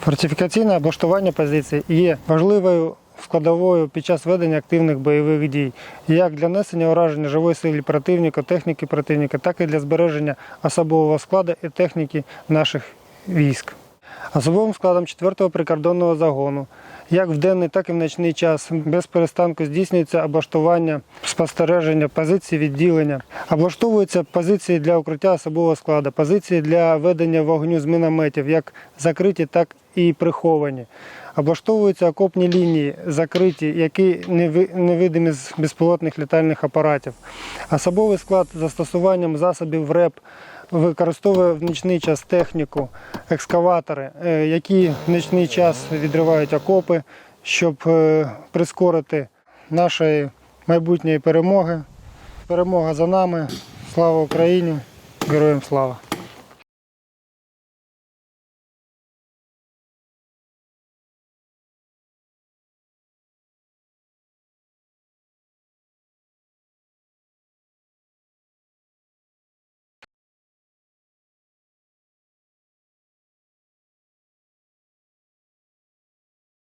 Фортифікаційне облаштування позицій є важливою складовою під час ведення активних бойових дій, як для несення ураження живої сили противника, техніки противника, так і для збереження особового складу і техніки наших військ. Особовим складом 4-го прикордонного загону, як в денний, так і в ночний час, без перестанку здійснюється облаштування спостереження позицій відділення. Облаштовуються позиції для укриття особового складу, позиції для ведення вогню з мінометів, як закриті, так і приховані. Облаштовуються окопні лінії, закриті, які неви- невидимі з безпілотних літальних апаратів. Особовий склад застосуванням засобів РЕП використовує в нічний час техніку, екскаватори, е, які в нічний час відривають окопи, щоб е, прискорити нашої майбутньої перемоги. Перемога за нами. Слава Україні! Героям слава!